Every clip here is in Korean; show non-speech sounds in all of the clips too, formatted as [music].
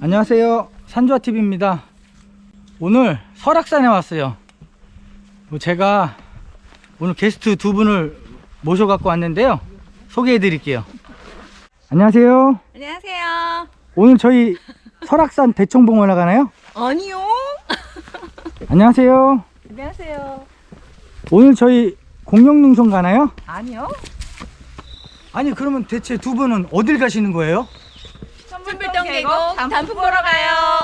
안녕하세요. 산조아TV입니다. 오늘 설악산에 왔어요. 뭐 제가 오늘 게스트 두 분을 모셔 갖고 왔는데요. 소개해 드릴게요. 안녕하세요. 안녕하세요. 오늘 저희 설악산 대청봉 올라가나요? 아니요. [laughs] 안녕하세요. 안녕하세요. 오늘 저희 공룡능선 가나요? 아니요. 아니 그러면 대체 두 분은 어딜 가시는 거예요? 계곡 단풍 보러 가요.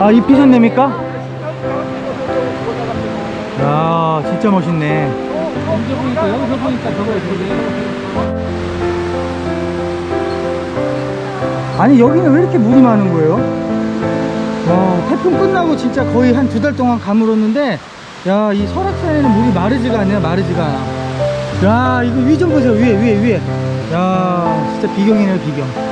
아, 이 피선내입니까? 야, 진짜 멋있네. 아니, 여기는 왜 이렇게 물이 많은 거예요? 와, 태풍 끝나고 진짜 거의 한 두 달 동안 가물었는데, 야, 이 설악산에는 물이 마르지가 않네요, 마르지가 않아. 야, 이거 위 좀 보세요, 위에, 위에, 위에. 야, 진짜 비경이네요, 비경.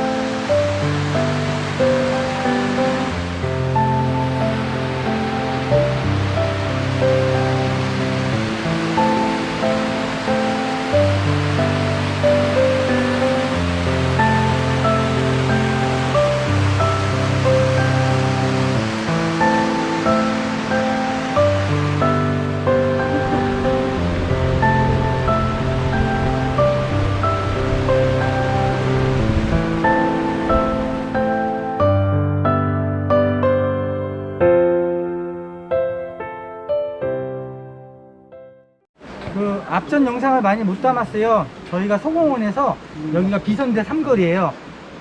앞전 영상을 많이 못 담았어요. 저희가 소공원에서 여기가 비선대 삼거리예요.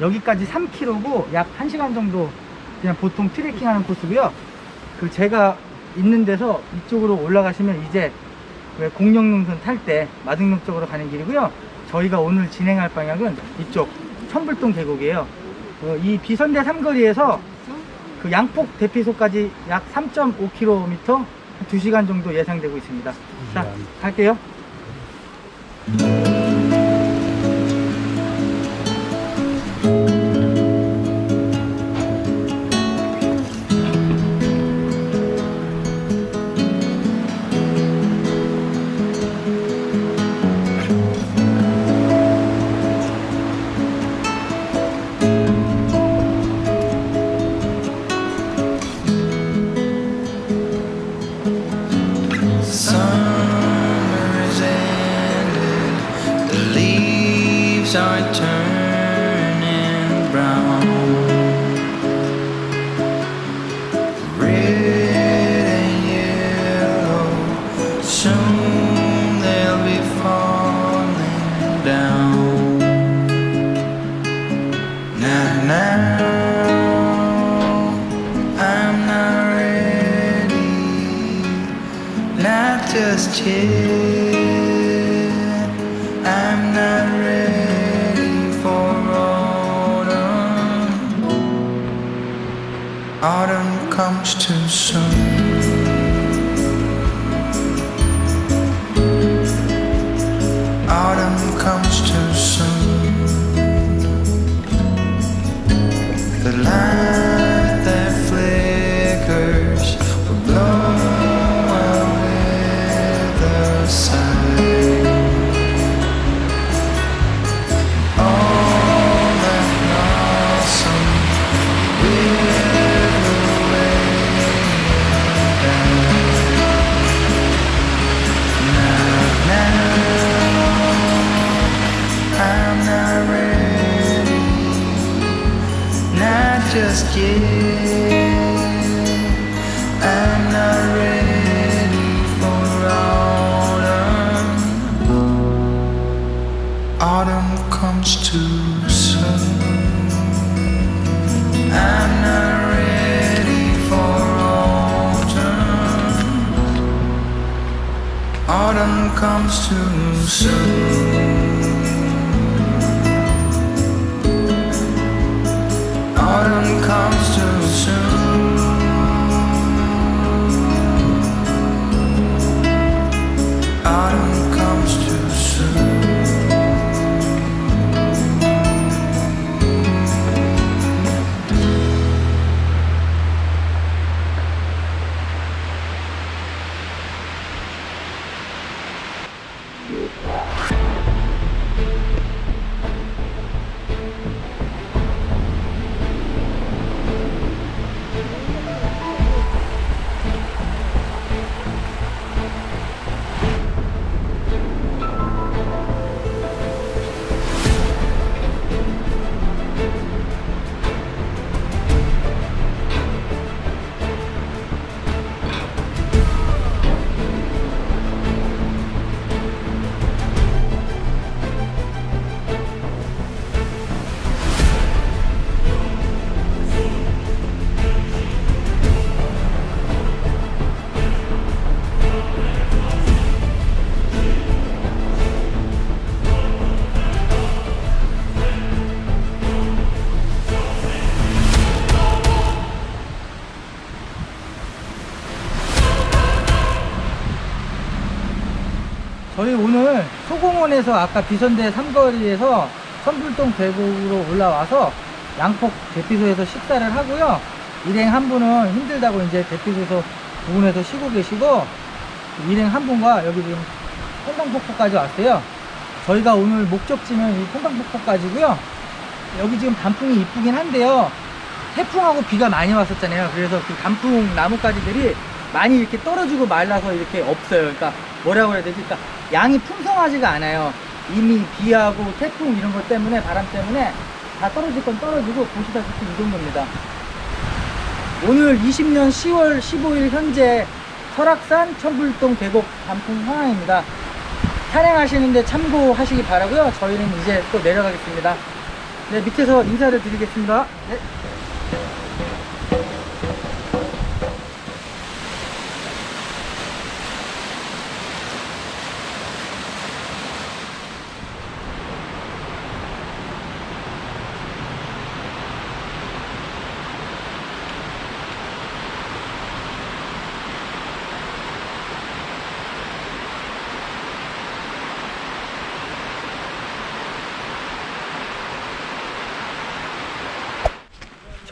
여기까지 3km고 약 1시간 정도 그냥 보통 트레킹 하는 코스고요. 그 제가 있는 데서 이쪽으로 올라가시면 이제 왜 공룡능선 탈 때 마등록 쪽으로 가는 길이고요. 저희가 오늘 진행할 방향은 이쪽 천불동 계곡이에요. 그이 비선대 삼거리에서 그 양폭 대피소까지 약 3.5km 2시간 정도 예상되고 있습니다. 자, 갈게요. Thank you. Turning brown. Red and yellow, soon they'll be falling down. Now, I'm not ready not just yet. Autumn comes too soon. Autumn comes too soon. Comes too soon. I'm not ready for autumn. Autumn comes too soon. 저희 오늘 소공원에서 아까 비선대 삼거리에서 선불동 계곡으로 올라와서 양폭 대피소에서 식사를 하고요. 일행 한 분은 힘들다고 이제 대피소에서 부근에서 쉬고 계시고 일행 한 분과 여기 지금 퐁당폭포까지 왔어요. 저희가 오늘 목적지는 이 퐁당폭포까지고요. 여기 지금 단풍이 이쁘긴 한데요. 태풍하고 비가 많이 왔었잖아요. 그래서 그 단풍 나뭇가지들이 많이 이렇게 떨어지고 말라서 이렇게 없어요. 그러니까 뭐라고 해야 되지? 그러니까 양이 풍성하지가 않아요. 이미 비하고 태풍 이런 것 때문에 바람 때문에 다 떨어질 건 떨어지고 보시다시피 이 정도입니다. 오늘 20년 10월 15일 현재 설악산 천불동 계곡 단풍 상황입니다. 산행하시는데 참고하시기 바라고요. 저희는 이제 또 내려가겠습니다. 네, 밑에서 인사를 드리겠습니다. 네.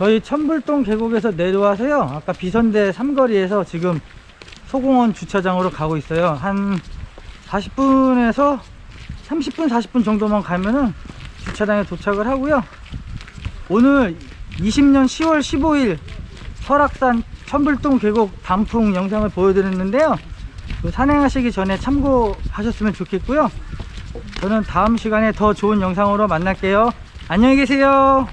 저희 천불동 계곡에서 내려와서요. 아까 비선대 삼거리에서 지금 소공원 주차장으로 가고 있어요. 한 40분에서 30분, 40분 정도만 가면은 주차장에 도착을 하고요. 오늘 20년 10월 15일 설악산 천불동 계곡 단풍 영상을 보여드렸는데요. 그 산행하시기 전에 참고하셨으면 좋겠고요. 저는 다음 시간에 더 좋은 영상으로 만날게요. 안녕히 계세요.